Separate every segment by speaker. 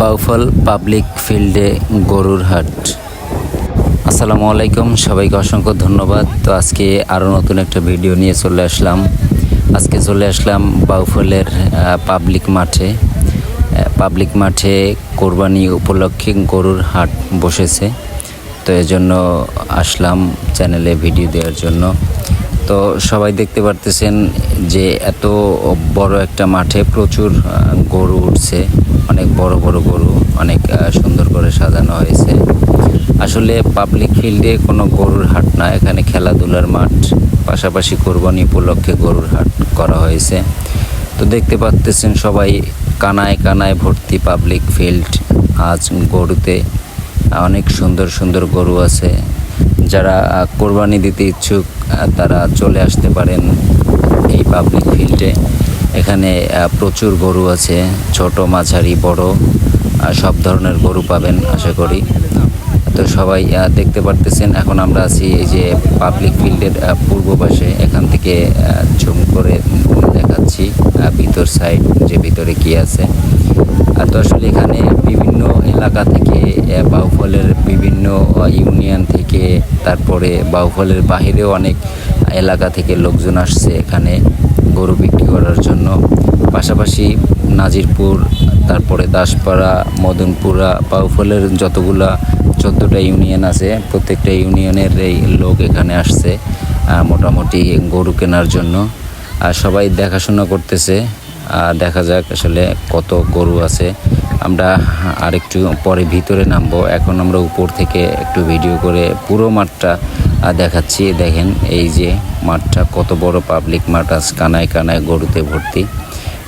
Speaker 1: Bauphal public ফিল্ডে গরুর হাট। আসসালামু আলাইকুম, সবাইকে অসংখ্য ধন্যবাদ। তো আজকে আরও নতুন একটা ভিডিও নিয়ে চলে আসলাম। আজকে চলে আসলাম বাউফলের পাবলিক মাঠে। পাবলিক মাঠে কোরবানি উপলক্ষে গরুর হাট বসেছে। তো এজন্য আসলাম চ্যানেলে ভিডিও দেওয়ার জন্য। তো সবাই দেখতে পারতেছেন যে এত বড় একটা মাঠে প্রচুর গরু উঠছে। অনেক বড় বড় গরু, অনেক সুন্দর করে সাজানো হয়েছে। আসলে পাবলিক ফিল্ডে কোনো গরুর হাট না, এখানে খেলাধুলার মাঠ, পাশাপাশি কোরবানি উপলক্ষে গরুর হাট করা হয়েছে। তো দেখতে পাচ্তেছেন সবাই কানায় কানায় ভর্তি পাবলিক ফিল্ড আজ গরুতে অনেক সুন্দর সুন্দর গরু আছে। যারা কোরবানি দিতে ইচ্ছুক তারা চলে আসতে পারেন এই পাবলিক ফিল্ডে এখানে প্রচুর গরু আছে, ছোট, মাঝারি, বড় সব ধরনের গরু পাবেন আশা করি। তো সবাই দেখতে পারতেছেন, এখন আমরা আছি এই যে পাবলিক ফিল্ডের পূর্ব পাশে। এখান থেকে জুম করে দেখাচ্ছি ভিতর সাইড যে ভিতরে কি আছে। তো আসলে এখানে বিভিন্ন এলাকা থেকে বাউফলের বিভিন্ন ইউনিয়ন থেকে, তারপরে বাউফলের বাহিরেও অনেক এলাকা থেকে লোকজন আসছে এখানে গরু বিক্রি করার জন্য। পাশাপাশি নাজিরপুর, তারপরে দাসপাড়া, মদনপুরা, বাউফলের যতগুলা চোদ্দোটা ইউনিয়ন আছে, প্রত্যেকটা ইউনিয়নের এই লোক এখানে আসছে মোটামুটি গরু কেনার জন্য। আর সবাই দেখাশোনা করতেছে। আর দেখা যাক আসলে কত গরু আছে। আমরা আরেকটু পরে ভিতরে নামবো। এখন আমরা উপর থেকে একটু ভিডিও করে পুরো মাঠটা দেখাচ্ছি। দেখেন এই যে মাঠটা, কত বড় পাবলিক মাঠ আছে কানায় কানায় গরুতে ভর্তি।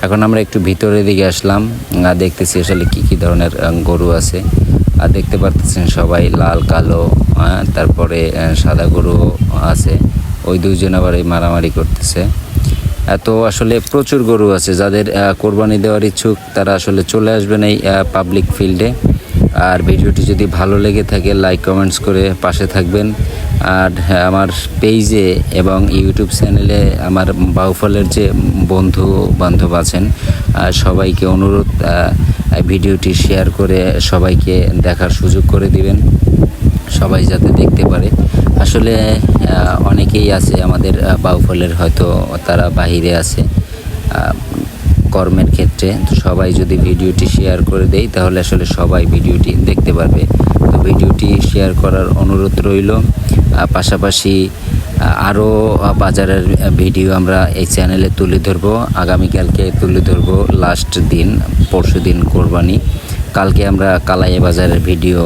Speaker 1: এখন আমরা একটু ভিতরের দিকে আসলাম। দেখতেছি আসলে কি কি ধরনের গরু আছে। আর দেখতে পারতেছেন সবাই লাল, কালো তারপরে সাদা গরু আছে। ওই দুইজন আবার এই মারামারি করতেছে। এত আসলে প্রচুর গরু আছে যাদের কোরবানি দেওয়ার ইচ্ছুক তারা আসলে চলে আসবেন এই পাবলিক ফিল্ডে আর ভিডিওটি যদি ভালো লেগে থাকে লাইক কমেন্টস করে পাশে থাকবেন। আর হ্যাঁ, আমার পেজে এবং ইউটিউব চ্যানেলে আমার বাউফলের যে বন্ধু বান্ধব আছেন সবাইকে অনুরোধ ভিডিওটি শেয়ার করে সবাইকে দেখার সুযোগ করে দিবেন। সবাই যাতে দেখতে পারে। আসলে অনেকেই আছে আমাদের বাউফলের হয়তো তারা বাহিরে আছে। কর্মের ক্ষেত্রে তো সবাই যদি ভিডিওটি শেয়ার করে দেয় তাহলে আসলে সবাই ভিডিওটি দেখতে পারবে। তো ভিডিওটি শেয়ার করার অনুরোধ রইল। পাশাপাশি আরও বাজারের ভিডিও আমরা এই চ্যানেলে তুলে ধরবো। আগামীকালকে তুলে ধরবো লাস্ট দিন, পরশু দিন কোরবানি। কালকে আমরা কালাইয়া বাজারের ভিডিও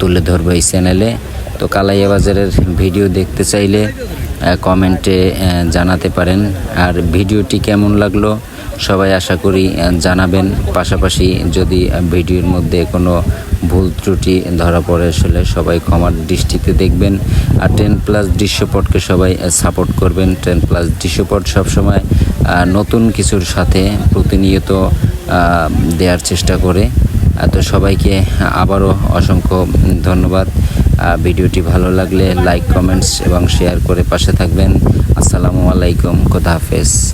Speaker 1: তুলে ধরবো এই চ্যানেলে। তো কালাইয়া বাজারের ভিডিও দেখতে চাইলে কমেন্টে জানাতে পারেন। আর ভিডিওটি কেমন লাগল সবাই আশা করি জানাবেন। পাশাপাশি যদি ভিডিওর মধ্যে কোনো ভুল ত্রুটি ধরা পড়ে, আসলে সবাই ক্ষমার দৃষ্টিতে দেখবেন। আর টেন প্লাস দৃশ্যপটকে সবাই সাপোর্ট করবেন। টেন প্লাস দৃশ্যপট সবসময় নতুন কিছুর সাথে প্রতিনিয়ত দেওয়ার চেষ্টা করে। তো সবাইকে আবারও অসংখ্য ধন্যবাদ। ভিডিওটি ভালো লাগলে লাইক কমেন্টস এবং শেয়ার করে পাশে থাকবেন। আসসালামু আলাইকুম খোদা হাফেজ।